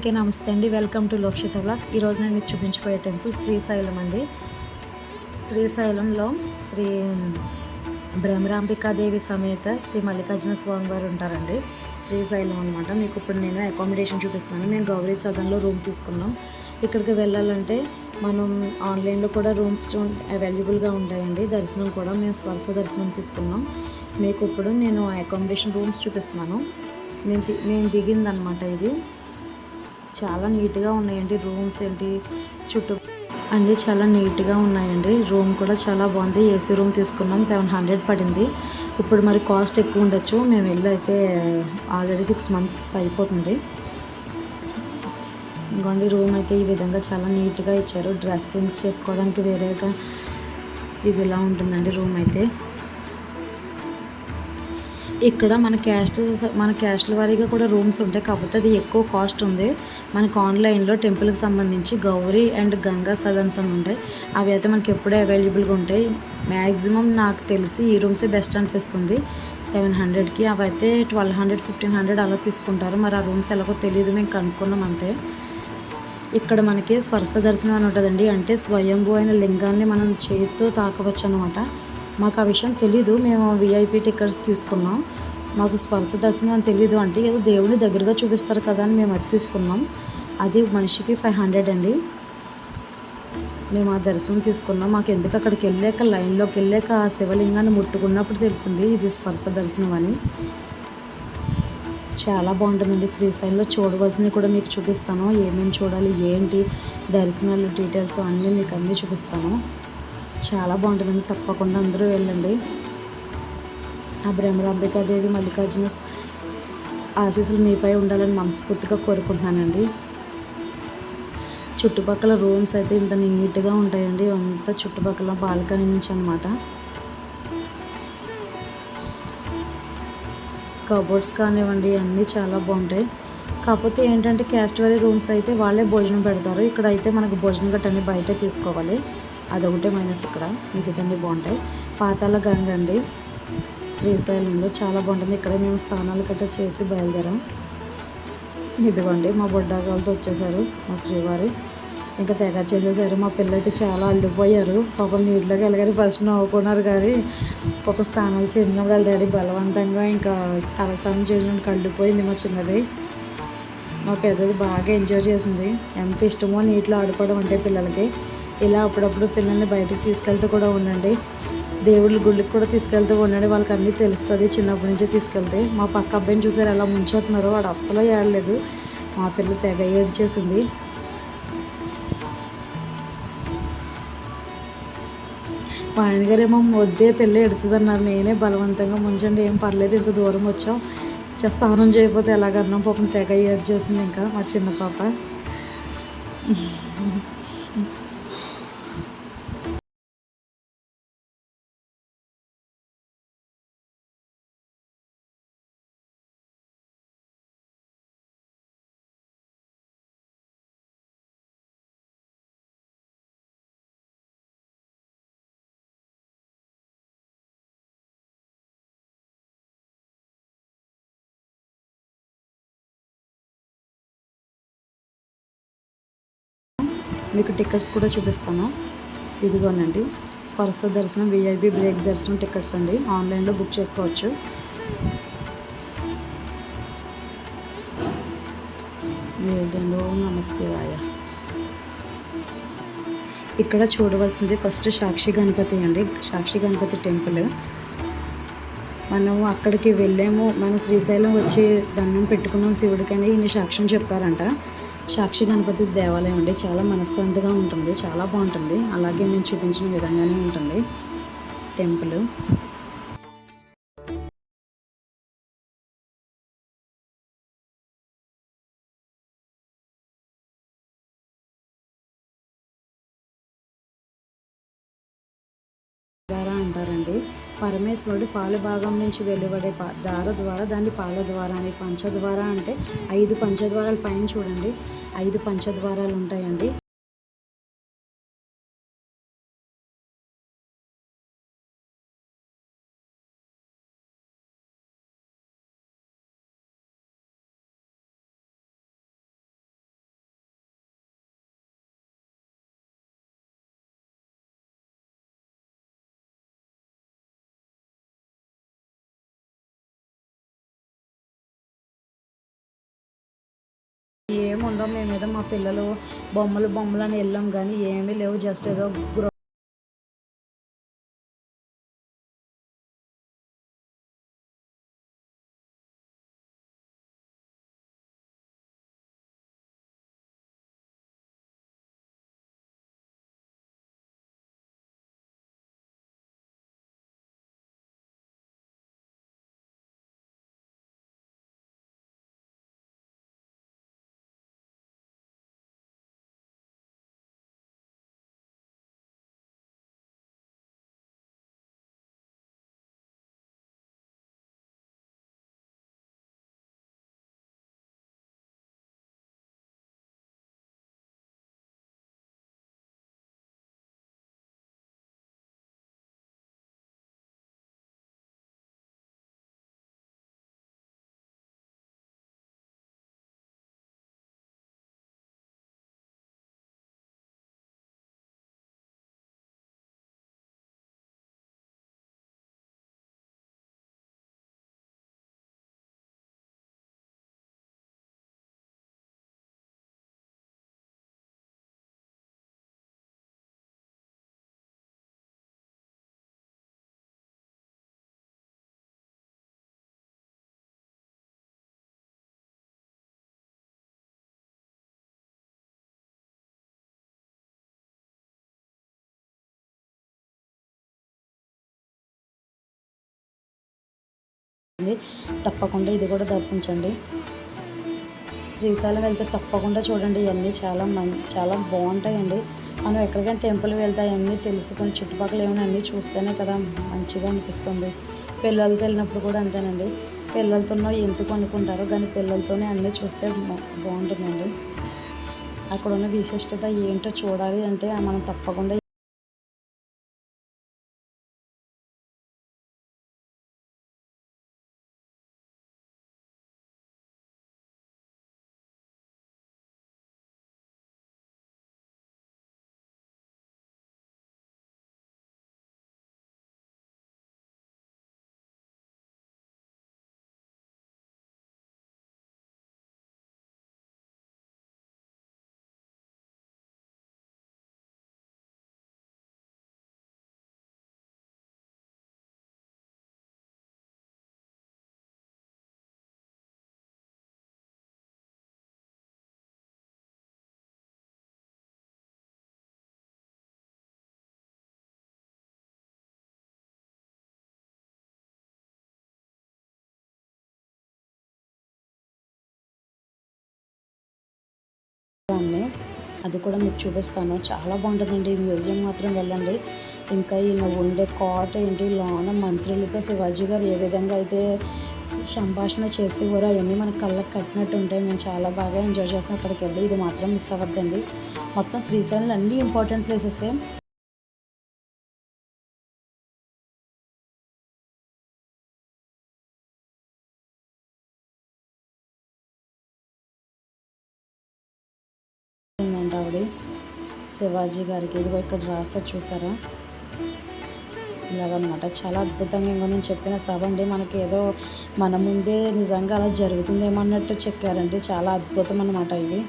అందరికీ నమస్తే అండి. వెల్కమ్ టు లోక్షిత బ్లాగ్స్ ఈరోజు నేను మీకు చూపించిపోయే టెంపుల్ శ్రీశైలం అండి. శ్రీశైలంలో శ్రీ భ్రమరాంబికాదేవి సమేత శ్రీ మల్లికార్జున స్వామి వారు ఉంటారండి. శ్రీశైలం అనమాట మీకు ఇప్పుడు నేను అకామిడేషన్ చూపిస్తున్నాను. మేము గౌరీ సదన్లో రూమ్ తీసుకున్నాం. ఇక్కడికి వెళ్ళాలంటే మనం ఆన్లైన్లో కూడా రూమ్స్ అవైలబుల్గా ఉంటాయండి. దర్శనం కూడా మేము స్వరస దర్శనం తీసుకున్నాం. మీకు ఇప్పుడు నేను అకామిడేషన్ రూమ్స్ చూపిస్తున్నాను. మేము ది- మేము దిగిందనమాట ఇది. చాలా నీట్గా ఉన్నాయండి. రూమ్స్ ఏంటి? చుట్టూ అన్నీ చాలా నీట్గా ఉన్నాయండి. రూమ్ కూడా చాలా బాగుంది. ఏసీ రూమ్ తీసుకున్నాం. సెవెన్ హండ్రెడ్ పడింది. ఇప్పుడు మరి కాస్ట్ ఎక్కువ ఉండొచ్చు. మేము వెళ్ళి అయితే ఆల్రెడీ సిక్స్ మంత్స్ అయిపోతుంది. ఇంకోండి రూమ్ అయితే ఈ విధంగా చాలా నీట్గా ఇచ్చారు. డ్రెస్సింగ్స్ చేసుకోవడానికి వేరేగా ఇది ఇలా ఉంటుందండి రూమ్ అయితే. ఇక్కడ మన క్యాస్ట్ మన క్యాస్ట్ల వారీగా కూడా రూమ్స్ ఉంటాయి. కాకపోతే అది ఎక్కువ కాస్ట్ ఉంది. మనకు ఆన్లైన్లో టెంపుల్కి సంబంధించి గౌరీ అండ్ గంగా సదన్స్ అని ఉంటాయి. అవి అయితే మనకి ఎప్పుడే అవైలబుల్గా ఉంటాయి. మ్యాక్సిమం నాకు తెలిసి ఈ రూమ్సే బెస్ట్ అనిపిస్తుంది. సెవెన్ హండ్రెడ్కి అవి అయితే ట్వెల్వ్ హండ్రెడ్ ఫిఫ్టీన్ హండ్రెడ్ అలా తీసుకుంటారు. మరి ఆ రూమ్స్ ఎలాగో తెలియదు మేము కనుక్కున్నాం అంతే. ఇక్కడ మనకి స్పర్శ దర్శనం అని ఉంటుందండి. అంటే స్వయంభూ అయిన లింగాన్ని మనం చేతితో తాకవచ్చు అనమాట మాకు ఆ విషయం తెలీదు. మేము విఐపి టికెట్స్ తీసుకున్నాం. మాకు స్పర్శ దర్శనం అని తెలీదు అంటే ఏదో దేవుని దగ్గరగా చూపిస్తారు కదా అని మేము అది తీసుకున్నాం. అది మనిషికి ఫైవ్ హండ్రెడ్ అండి. మేము ఆ దర్శనం తీసుకున్నాం. మాకు ఎందుకు అక్కడికి వెళ్ళాక లైన్లోకి వెళ్ళాక ఆ శివలింగాన్ని ముట్టుకున్నప్పుడు తెలిసింది ఇది స్పర్శ దర్శనం అని. చాలా బాగుంటుందండి. శ్రీశైలంలో చూడవలసినవి కూడా మీకు చూపిస్తాను. ఏమేమి చూడాలి ఏంటి దర్శనాలు డీటెయిల్స్ అన్నీ మీకు అన్నీ చూపిస్తాను. చాలా బాగుంటుందండి. తప్పకుండా అందరూ వెళ్ళండి. ఆ బ్రహ్మరాంబికాదేవి మల్లికార్జున ఆశీస్సులు మీపై ఉండాలని మనస్ఫూర్తిగా కోరుకుంటున్నానండి. చుట్టుపక్కల రూమ్స్ అయితే ఇంత నీట్గా ఉంటాయండి. అంతా చుట్టుపక్కల బాల్కనీ నుంచి అనమాట కబోర్డ్స్ కానివ్వండి అన్నీ చాలా బాగుంటాయి. కాకపోతే ఏంటంటే క్యాస్ట్వరీ రూమ్స్ అయితే వాళ్ళే భోజనం పెడతారు. ఇక్కడ అయితే మనకు భోజనం గట్టని బయట తీసుకోవాలి. అదొకటే మైనస్ ఇక్కడ. మిగతాన్ని బాగుంటాయి. పాతాల గంగ అండి. శ్రీశైలంలో చాలా బాగుంటుంది. ఇక్కడ మేము స్నానాలు గట్రా చేసి బయలుదేరాం. ఇదిగోండి మా బొడ్డాగాలతో వచ్చేసారు మా శ్రీవారు. ఇంకా తెగ చేసేసారు. మా పిల్లలైతే చాలా అల్లిపోయారు పాపం నీటిలోకి వెళ్ళగానే ఫస్ట్ నవ్వుకున్నారు కానీ పాప స్నానాలు చేసినప్పుడు వాళ్ళ డాడీ బలవంతంగా ఇంకా స్థల స్నానం చేసినప్పుడు కళ్ళుపోయింది మా చిన్నది. మా పెద్దది బాగా ఎంజాయ్ చేసింది. ఎంత ఇష్టమో నీటిలో ఆడుకోవడం అంటే పిల్లలకి. ఇలా అప్పుడప్పుడు పిల్లల్ని బయటకు తీసుకెళ్తూ కూడా ఉండండి. దేవుళ్ళ గుళ్ళకి కూడా తీసుకెళ్తూ ఉండండి. వాళ్ళకి అన్నీ తెలుస్తుంది. చిన్నప్పటి నుంచే తీసుకెళ్తే మా పక్క అబ్బాయిని చూసారు ఎలా ముంచేస్తున్నారో. వాడు అస్సలు ఏడలేదు. మా పిల్ల తెగ ఏడ్చేసింది. మా ఆయనగారేమో వద్దే పిల్ల ఎడుతుందన్నారు. నేనే బలవంతంగా ముంచండి. ఏం పర్లేదు ఇంత దూరం వచ్చాం. స్నానం చేయకపోతే ఎలాగన్నాం? పాపం తెగ ఏడ్చేసింది ఇంకా మా చిన్న పాప. మీకు టికెట్స్ కూడా చూపిస్తాను. ఇదిగోనండి స్పర్శ దర్శనం విఐపి బ్రేక్ దర్శనం టికెట్స్ అండి. ఆన్లైన్లో బుక్ చేసుకోవచ్చు. నమస్తే నమశివాయ. ఇక్కడ చూడవలసింది ఫస్ట్ సాక్షి గణపతి అండి. సాక్షి గణపతి టెంపుల్ మనం అక్కడికి వెళ్ళాము. మన శ్రీశైలం వచ్చి దండం పెట్టుకున్నాం శివుడికని ఈయన సాక్ష్యం చెప్తారంట సాక్షి గణపతి దేవాలయం అండి. చాలా మనశ్శాంతిగా ఉంటుంది. చాలా బాగుంటుంది. అలాగే మేము చూపించిన విధంగానే ఉంటుంది. టెంపుల్. అంటారండి. పరమేశ్వరుడు పాల భాగం నుంచి వెలువడే పా దార ద్వారా దాన్ని పాల ద్వార అని పంచద్వార అంటే ఐదు పంచద్వారాల పైన చూడండి. ఐదు పంచద్వారాలు ఉంటాయండి. తెలియకుండా మీద మా పిల్లలు బొమ్మలు బొమ్మలు అని వెళ్ళాం కానీ ఏమీ లేవు. జస్ట్ ఏదో ఉంటుంది. తప్పకుండా ఇది కూడా దర్శించండి. శ్రీశైలం వెళ్తే తప్పకుండా చూడండి. ఇవన్నీ చాలా మం చాలా బాగుంటాయండి. మనం ఎక్కడికైనా టెంపుల్ వెళ్తే అవన్నీ తెలుసుకొని చుట్టుపక్కల ఏమైనా అన్నీ చూస్తేనే కదా మంచిగా అనిపిస్తుంది. పిల్లలతో వెళ్ళినప్పుడు కూడా అంతేనండి. పిల్లలతో ఎందుకు అనుకుంటారో కానీ పిల్లలతోనే అన్నీ చూస్తే బాగుంటుందండి. అక్కడ ఉన్న విశిష్టత ఏంటో చూడాలి అంటే మనం తప్పకుండా ఉంది అది కూడా మీకు చూపిస్తాను. చాలా బాగుంటుందండి. ఈ మ్యూజియం మాత్రం వెళ్ళండి. ఇంకా ఈయన ఉండే కోట ఏంటి లోన మంత్రులతో శివాజీ గారు ఏ విధంగా అయితే సంభాషణ చేసేవారో అవన్నీ మన కళ్ళకి కట్టినట్టు ఉంటాయి. మేము చాలా బాగా ఎంజాయ్ చేస్తాం అక్కడికి వెళ్ళి ఇది మాత్రం మిస్ అవ్వద్దండి. మొత్తం శ్రీశైలం అన్ని ఇంపార్టెంట్ ప్లేసెస్. శివాజీ గారికి ఇదిగో ఇక్కడ రాస్తారు చూసారా? ఇలాగనమాట. చాలా అద్భుతంగా ఇంకో నేను చెప్పిన సభ అండి. మనకి ఏదో మన ముందే నిజంగా అలా జరుగుతుందేమో అన్నట్టు చెక్కారండి చాలా అద్భుతం అనమాట ఇవి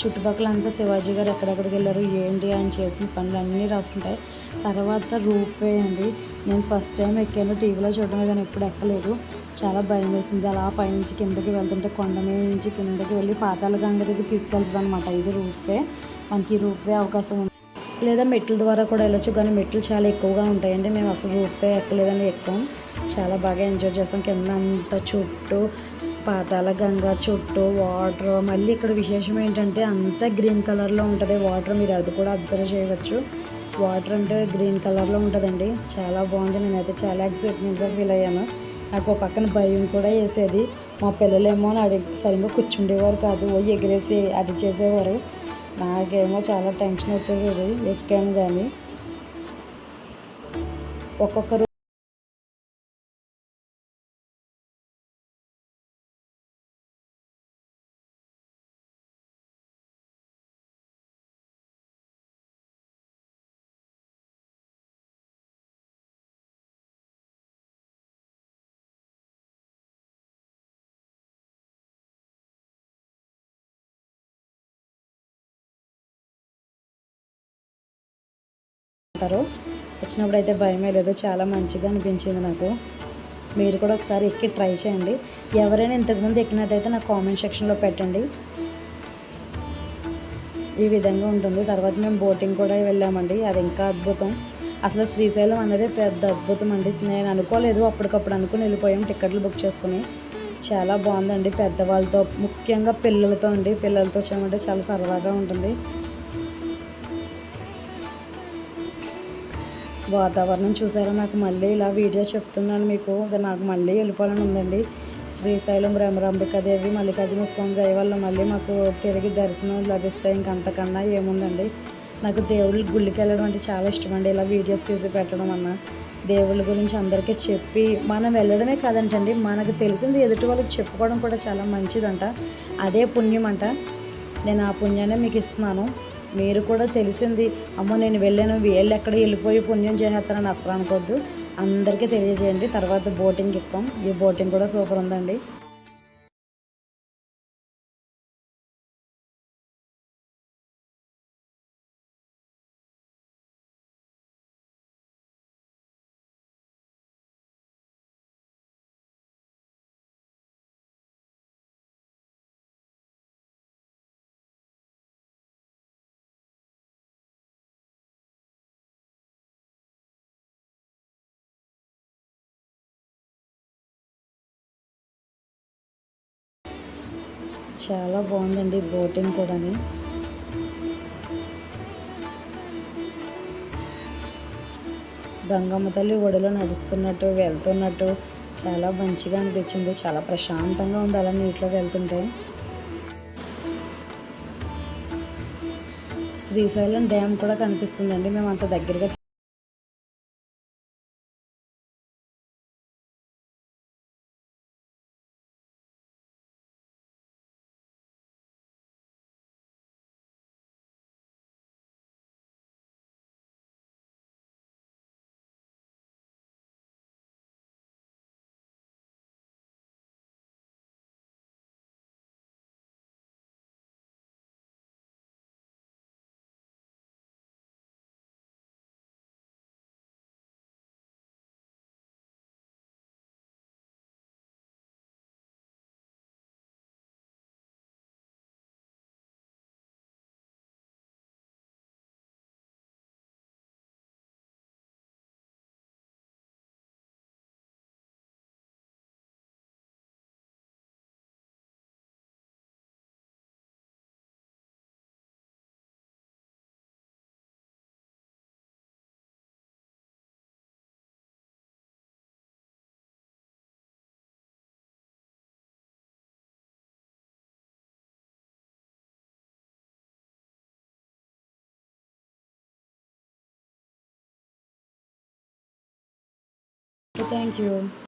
చుట్టుపక్కల అంతా శివాజీ గారు ఎక్కడెక్కడికి వెళ్ళారు ఏంటి ఆయన చేసిన పనులు అన్నీ రాసుకుంటాయి. తర్వాత రూప్ వే అండి. నేను ఫస్ట్ టైం ఎక్కాను టీవీలో చూడడమే కానీ ఎప్పుడు ఎక్కలేదు. చాలా భయం వేసింది. అలా పైనుంచి కిందకి వెళ్తుంటే కొండ మీద నుంచి కిందకి వెళ్ళి పాతాల గంగరికి తీసుకెళ్తుంది అనమాట ఇది రూపే. మనకి రూపే అవకాశం ఉంది. లేదా మెట్ల ద్వారా కూడా వెళ్ళచ్చు కానీ మెట్లు చాలా ఎక్కువగా ఉంటాయండి. మేము అసలు రూపే ఎక్కలేదని ఎక్కాం చాలా బాగా ఎంజాయ్ చేసాం. కింద అంతా చుట్టూ పాతాల గంగ చుట్టూ వాటర్. మళ్ళీ ఇక్కడ విశేషం ఏంటంటే అంతా గ్రీన్ కలర్లో ఉంటుంది వాటర్. మీరు అది కూడా అబ్జర్వ్ చేయవచ్చు. వాటర్ అంటే గ్రీన్ కలర్లో ఉంటుందండి. చాలా బాగుంది. నేనైతే చాలా ఎక్సైట్మెంట్గా ఫీల్ అయ్యాను. నాకు పక్కన భయం కూడా వేసేది. మా పిల్లలేమో నా సరిగ్గా కూర్చుండేవారు కాదు. ఓ ఎగిరేసి అది చేసేవారు. నాకేమో చాలా టెన్షన్ వచ్చేసేది. ఎక్కాను కానీ ఒక్కొక్కరు అంటారు వచ్చినప్పుడు అయితే భయమే లేదు. చాలా మంచిగా అనిపించింది నాకు. మీరు కూడా ఒకసారి ఎక్కి ట్రై చేయండి. ఎవరైనా ఇంతకుముందు ఎక్కినట్టయితే నాకు కామెంట్ సెక్షన్లో పెట్టండి. ఈ విధంగా ఉంటుంది. తర్వాత మేము బోటింగ్ కూడా వెళ్ళామండి. అది ఇంకా అద్భుతం. అసలు శ్రీశైలం అనేది పెద్ద అద్భుతం అండి. నేను అనుకోలేదు. అప్పటికప్పుడు అనుకుని వెళ్ళిపోయాం. టికెట్లు బుక్ చేసుకుని. చాలా బాగుందండి. పెద్దవాళ్ళతో ముఖ్యంగా పిల్లలతో అండి. పిల్లలతో చేయమంటే చాలా సరదాగా ఉంటుంది. వాతావరణం చూసారా నాకు మళ్ళీ ఇలా వీడియో చెప్తున్నాను మీకు. నాకు మళ్ళీ వెళ్ళిపోవాలని ఉందండి. శ్రీశైలం భ్రమరాంబికాదేవి మల్లికార్జున స్వామి దయ వల్ల మళ్ళీ మాకు తిరిగి దర్శనం లభిస్తాయి ఇంకంతకన్నా ఏముందండి. నాకు దేవుళ్ళ గుళ్ళకి వెళ్ళడం అంటే చాలా ఇష్టం అండి ఇలా వీడియోస్ తీసి పెట్టడం అన్న దేవుళ్ళ గురించి అందరికీ చెప్పి మనం వెళ్ళడమే కాదంటండి. మనకు తెలిసింది ఎదుటి వాళ్ళకి చెప్పుకోవడం కూడా చాలా మంచిదంట. అదే పుణ్యం అంట నేను ఆ పుణ్యాన్ని మీకు ఇస్తున్నాను. మీరు కూడా తెలిసింది అమ్మో నేను వెళ్ళాను వీళ్ళు ఎక్కడ వెళ్ళిపోయి పుణ్యం చేసేస్తానని అస్సలు అనుకోవద్దు. అందరికీ తెలియజేయండి తర్వాత బోటింగ్ ఎక్కాం ఈ బోటింగ్ కూడా సూపర్ ఉందండి. చాలా బాగుందండి బోటింగ్ కూడా గంగమ్మ తల్లి ఒడిలో నడుస్తున్నట్టు వెళ్తున్నట్టు చాలా మంచిగా అనిపించింది. చాలా ప్రశాంతంగా ఉంది అలా నీటిలో వెళ్తుంటే. శ్రీశైలం డ్యామ్ కూడా కనిపిస్తుందండి. మేము అంత దగ్గరగా Thank you.